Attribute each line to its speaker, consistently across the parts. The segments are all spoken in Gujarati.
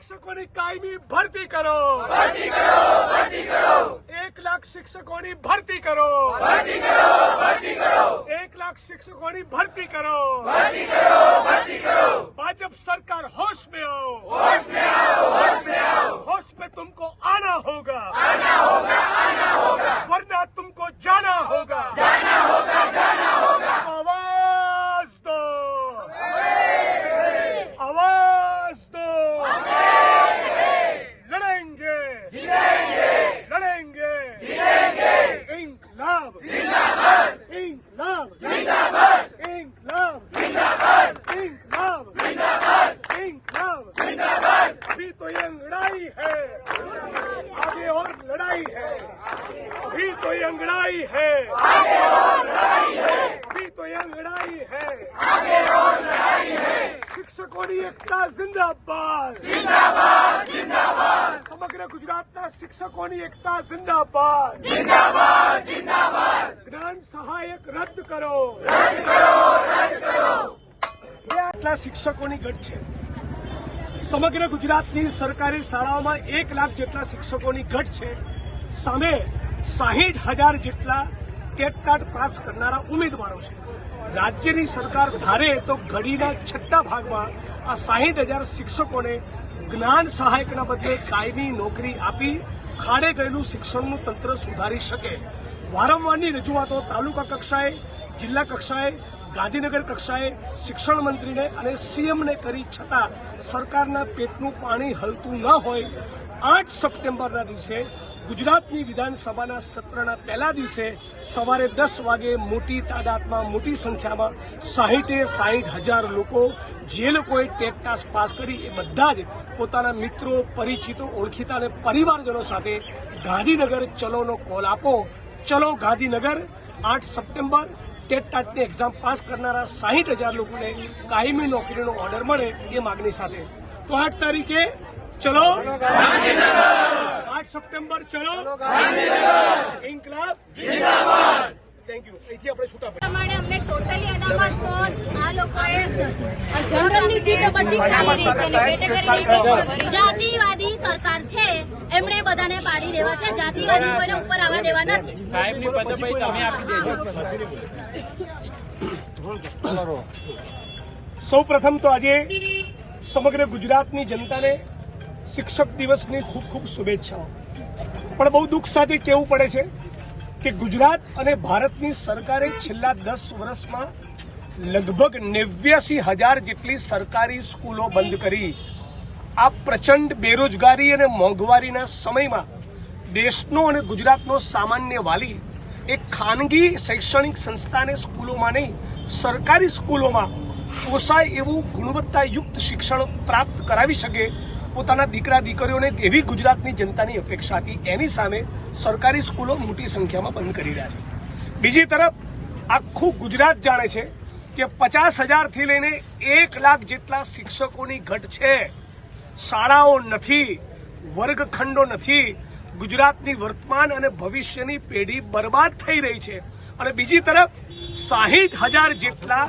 Speaker 1: શિક્ષકોની કાયમી ભરતી કરો. ભરતી કરો ભરતી કરો. એક લાખ શિક્ષકોની ભરતી કરો. ભરતી કરો ભરતી કરો. એક લાખ શિક્ષકોની ભરતી કરો. ભરતી કરો ભાજપ સરકાર હોશ મેં હોશ મેં હોશ મેં अभी तो ये लड़ाई है अभी तो ये लड़ाई है શિક્ષકોની એકતા જિંદાબાદ જિંદાબાદ જિંદાબાદ સમગ્ર ગુજરાતના શિક્ષકોની એકતા જિંદાબાદ જિંદાબાદ જિંદાબાદ જ્ઞાન સહાયક રદ કરો રદ કરો રદ કરો આટલા શિક્ષકોની ગઢ છે સમગ્ર ગુજરાતની સરકારી શાળાઓમાં એક લાખ જેટલા શિક્ષકોની ઘટ છે સામે સાહીઠ હજાર જેટલા ટેટટાટ પાસ કરનારા ઉમેદવારો છે. રાજ્યની સરકાર ધારે તો ઘડીના છઠ્ઠા ભાગમાં આ સાહીઠ હજાર શિક્ષકોને જ્ઞાન સહાયકના બદલે કાયમી નોકરી આપી ખાડે ગયેલું શિક્ષણનું તંત્ર સુધારી શકે. વારંવારની રજૂઆતો તાલુકા કક્ષાએ, જિલ્લા કક્ષાએ, ગાંધીનગર કક્ષાએ શિક્ષણ મંત્રીને અને સીએમને કરી છતાં સરકારના પેટનું પાણી હલતું ન હોય. આઠ સપ્ટેમ્બરના દિવસે ગુજરાતની વિધાનસભાના સત્રના પહેલા દિવસે સવારે દસ વાગે મોટી તાદાદમાં મોટી સંખ્યામાં સાહીઠે સાહીઠ હજાર લોકો જે લોકોએ ટેટ પાસ કરી એ બધા જ પોતાના મિત્રો, પરિચિતો, ઓળખીતા અને પરિવારજનો સાથે ગાંધીનગર ચલોનો કોલ આપો. ચલો ગાંધીનગર, આઠ સપ્ટેમ્બર, ટેટ એક્ઝામ પાસ કરનારા સાહીઠ હજાર લોકોને કાયમી નોકરીનો ઓર્ડર મળે એ માગણી સાથે. તો આઠ તારીખે ચલો આઠ સપ્ટેમ્બર ચલો. ઇન્કલાબ. જિંદાબાદ. થેન્ક યુ અહીંથી આપણે છૂટા
Speaker 2: પ્રમાણે અમને ટોટલી અનામત પર આ લોકોએ જનરલની સીટો બધી ખાલી રહી છે જાતિવાદી સરકાર છે. એમણે બધાને પાડી દેવા છે. જાતિવાદી કોઈને ઉપર આવવા દેવા નથી.
Speaker 3: સાહેબની પદભાઈ તમે આપી દેજો.
Speaker 1: સૌ પ્રથમ તો આજે સમગ્ર ગુજરાતની જનતાને શિક્ષક દિવસની ખૂબ ખૂબ શુભેચ્છાઓ. પણ બહુ દુઃખ સાથે કહેવું પડે છે કે ગુજરાત અને ભારતની સરકારે છેલ્લા દસ વર્ષમાં લગભગ નેવ્યાસી હજાર જેટલી સરકારી સ્કૂલો બંધ કરી. આ પ્રચંડ બેરોજગારી અને મોંઘવારીના સમયમાં દેશનો અને ગુજરાતનો સામાન્ય વાલી એક ખાનગી શૈક્ષણિક સંસ્થાને સ્કૂલોમાં નહીં, સરકારી સ્કૂલોમાં પોસાય એવું ગુણવત્તાયુક્ત શિક્ષણ પ્રાપ્ત કરાવી શકે પોતાના દીકરા દીકરીઓને એવી ગુજરાતની જનતાની અપેક્ષા હતી, એની સામે સરકારી સ્કૂલો મોટી સંખ્યામાં બંધ કરી રહ્યા છે. બીજી તરફ, આખું ગુજરાત જાણે છે કે પચાસ હજારથી લઈને એક લાખ જેટલા શિક્ષકોની ઘટ છે. શાળાઓ નથી, વર્ગખંડો નથી, ગુજરાતની વર્તમાન અને ભવિષ્યની પેઢી બરબાદ થઈ રહી છે. અને બીજી તરફ, સાહીઠ હજાર જેટલા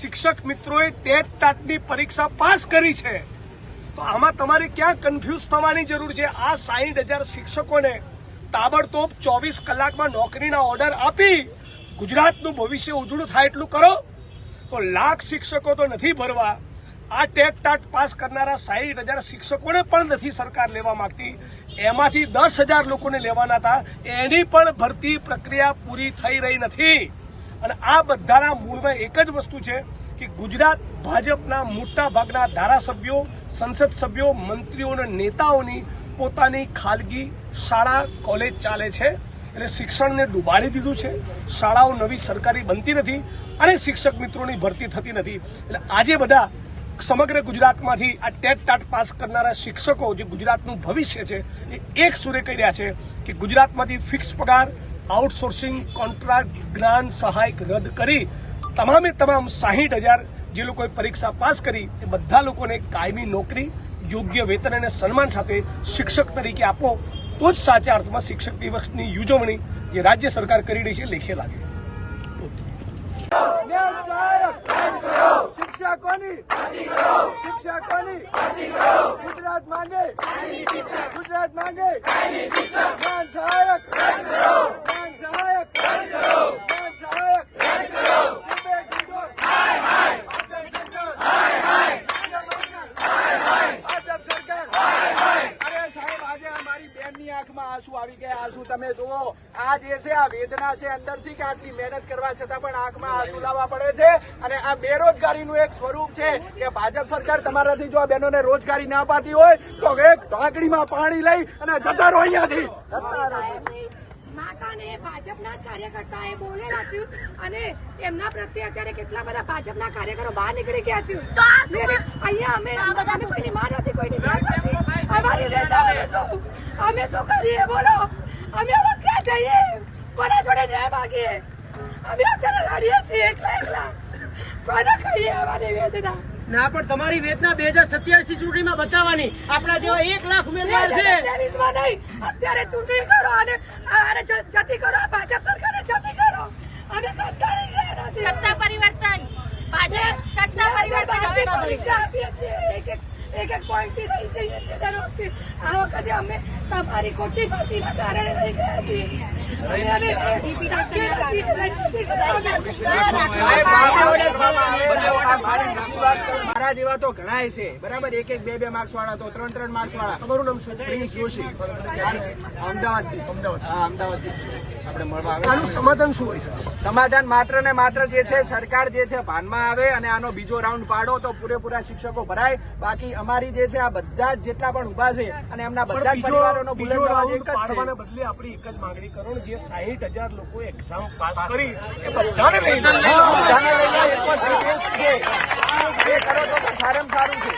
Speaker 1: શિક્ષક મિત્રોએ ટેટ ટાટની પરીક્ષા પાસ કરી છે. તો આમાં તમારે ક્યાં કન્ફ્યુઝ થવાની જરૂર છે? આ સાહીઠ હજાર શિક્ષકોને તાબડતોબ ચોવીસ કલાકમાં નોકરીના ઓર્ડર આપી ગુજરાતનું ભવિષ્ય ઉજળું થાય એટલું કરો. તો લાખ શિક્ષકો તો નથી ભરવા. આ ટેટ ટાટ પાસ કરનારા સાહીઠ હજાર શિક્ષકોને પણ નથી સરકાર લેવા માંગતી. એમાંથી દસ હજાર લોકોને લેવાના હતા. એની પણ ભરતી પ્રક્રિયા પૂરી થઈ રહી નથી. અને આ બધાના મૂળમાં એક જ વસ્તુ છે. કે ગુજરાત ભાજપના મોટા ભાગના ધારાસભ્યો, સંસદ સભ્યો, મંત્રીઓ અને નેતાઓની પોતાની ખાલગી શાળા, કોલેજ ચાલે છે એટલે શિક્ષણને ડૂબાડી દીધું છે. શાળાઓ નવી સરકારી બનતી નથી અને શિક્ષક મિત્રોની ભરતી થતી નથી. એટલે આજે બધા સમગ્ર ગુજરાતમાંથી આ ટેટ ટાટ પાસ કરનારા શિક્ષકો જે ગુજરાતનું ભવિષ્ય છે એ એક સુરે કહી રહ્યા છે કે ગુજરાતમાંથી ફિક્સ પગાર, આઉટસોર્સિંગ કોન્ટ્રાક્ટ જ્ઞાન સહાયક રદ કરી તમામે તમામ સાહીઠ હજાર જે લોકોએ પરીક્ષા પાસ કરી, એ બધા લોકોને કાયમી નોકરી, યોગ્ય વેતન અને સન્માન સાથે શિક્ષક તરીકે આપો, તો જ સાચા અર્થમાં શિક્ષક દિવસની ઉજવણી જે રાજ્ય સરકાર કરી રહી છે, લેખે લાગે.
Speaker 4: શિક્ષકોની શિક્ષકોની ગુજરાત માંગે. ગુજરાત માંગે. સહાયક સહાયક સહાયક વિવેક વિજોર. ભાજપ સરકાર. ભાજપ સરકાર. અરે સાહેબ આજે અમારી બેનની આંખમાં આંસુ આવી ગયા આંસુ તમે જુઓ આ જે છે આ વેદના છે અંદરથી કે આટલી મહેનત કરવા છતાં પણ આંખમાં આંસુ લાવવા પડે છે. અને આ બેરોજગારીનું એક સ્વરૂપ છે કે ભાજપ સરકાર તમારાથી જો આ બહેનોને રોજગારી ના પાતી હોય તો એક ઢાંકડીમાં પાણી લઈ અને જતા રહો અહીંયાથી.
Speaker 5: માતાને ભાજપના જ કાર્યકર્તા એ બોલેલા છું અને એમના પ્રત્યે અત્યારે કેટલા બધા ભાજપના કાર્યકરો બહાર નીકળી ગયા છે. અહીંયા અમે અમે કોઈની માં નથી કોઈની નથી. અમારી અમે શું કરીએ? બોલો. અમે હવે ક્યાં જઈએ? કોના જોડે ન્યાય માગીએ? અમે અત્યારે રડીએ છીએ એકલા એકલા. કોને કહીએ અમારી વેદના?
Speaker 6: ના પણ તમારી વેદના બે હજાર સત્યાવીસ ચૂંટણીમાં બચાવવાની. આપણા જેવા એક લાખ ઉમેદવાર છે.
Speaker 5: 2023 માં નહીં. અત્યારે ચૂંટણી કરો અને જતી કરો ભાજપ સરકારે જતી કરો. અમે કંટાળી ગયા નથી.
Speaker 2: સત્તા પરિવર્તન. ભાજપ સત્તા પરિવર્તન.
Speaker 5: પરીક્ષા આપીએ છીએ. એક એક એક એક પોઈન્ટથી રહી જઈએ છીએ દર વખતે આ વખતે અમે તમારી ખોટી ભરતીના કારણે રહી ગયા છીએ.
Speaker 4: મારા જેવા તો ઘણાય છે. બરાબર? એક એક બે બે માર્ક્સ વાળા તો ત્રણ ત્રણ માર્ક્સ વાળા. તમારું નામ પ્રિન્સ જોશી. અમદાવાદ અમદાવાદ હા અમદાવાદ
Speaker 1: આનું સમાધાન શું હોય છે?
Speaker 4: સમાધાન માત્ર ને માત્ર જે છે સરકાર જે છે ભાનમાં આવે અને આનો બીજો રાઉન્ડ પાડો તો પૂરેપૂરા શિક્ષકો ભરાય. બાકી અમારી જે છે આ બધા જ જેટલા પણ ઊભા છે અને એમના બધા પરિવારોનો બુલેટ અવાજ એક જ છે.
Speaker 1: બદલે આપણી એક જ માંગણી કરો જે સાહીઠ હજાર લોકો એક્ઝામ પાસ કરી એ બધાને
Speaker 4: લઈને કરો તો સારામાં સારું છે.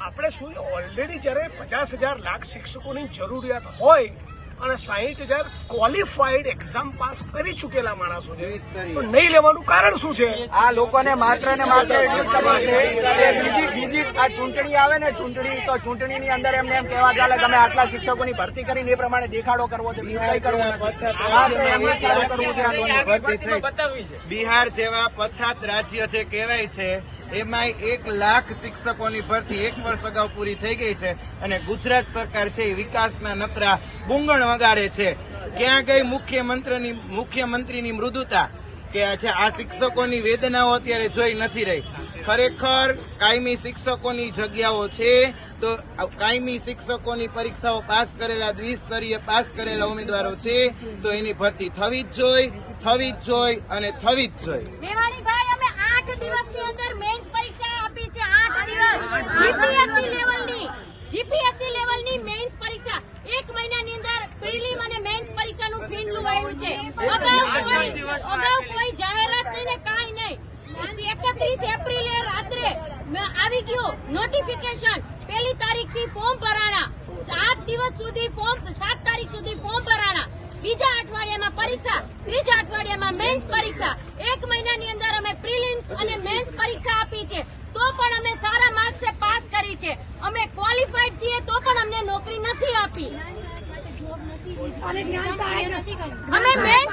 Speaker 1: આપણે શું ઓલરેડી જ્યારે પચાસ હજાર લાખ શિક્ષકોની જરૂરિયાત હોય અને સાહીઠ હજાર ક્વોલિફાઈડ એક્ઝામ પાસ કરી ચૂકેલા માણસો છે. તો નહીં લેવાનું કારણ શું છે?
Speaker 4: આ લોકોને માત્ર ને માત્ર એટલું છે બીજી બીજી આ ચૂંટણી આવે ને ચૂંટણી તો ચૂંટણીની અંદર એમને એમ કહેવા ચાલે તમે અમે આટલા શિક્ષકોની ભરતી કરીને એ પ્રમાણે દેખાડો કરવો છે
Speaker 7: બિહાર જેવા પછાત રાજ્ય છે કહેવાય છે એમાંય એક લાખ શિક્ષકોની ભરતી એક વર્ષ અગાઉ પૂરી થઈ ગઈ છે અને ગુજરાત સરકાર છે એ વિકાસના નકરા બુંગણ વગાડે છે. ક્યાં ગઈ મુખ્યમંત્રીની મુખ્યમંત્રીની મૃદુતા? કે છે, આ શિક્ષકોની વેદનાઓ અત્યારે જોઈ નથી રહી. ખરેખર કાયમી શિક્ષકોની જગ્યાઓ છે, તો કાયમી શિક્ષકોની પરીક્ષાઓ પાસ કરેલા દ્વિસ્તરીય પાસ કરેલા ઉમેદવારો છે, તો એની ભરતી થવી જ જોઈ, થવી જ જોઈ અને થવી જ જોઈ.
Speaker 2: આઠ દિવસની અંદર મેન્સ પરીક્ષા આપી છે આઠ દિવસ. જીપીએસસી લેવલની જીપીએસસી લેવલની મેન્સ પરીક્ષા. એક મહિનાની અંદર પ્રિલિમ અને મેન્સ પરીક્ષાનું ફીંડલું વાળ્યું છે. અગાઉ કોઈ જાહેરાત નહીં ને કાંઈ નહીં. એકત્રીસ એપ્રિલે રાત્રે આવી ગયું નોટિફિકેશન પહેલી તારીખથી ફોર્મ ભરાણા. સાત દિવસ સુધી ફોર્મ સાત તારીખ સુધી ફોર્મ ભરાણા બીજા અઠવાડિયામાં પરીક્ષા. ત્રીજા અઠવાડિયામાં મેન્સ પરીક્ષા. એક મહિનાની અંદર અમે પ્રિલિમ્સ અને મેન્સ પરીક્ષા આપી છે. તો પણ અમે સારા માર્ક્સે પાસ કરી છે. અમે ક્વોલિફાઈડ છીએ તો પણ અમને નોકરી નથી આપી.
Speaker 5: અને જ્ઞાન સહાયક.
Speaker 2: અમે મેન્સ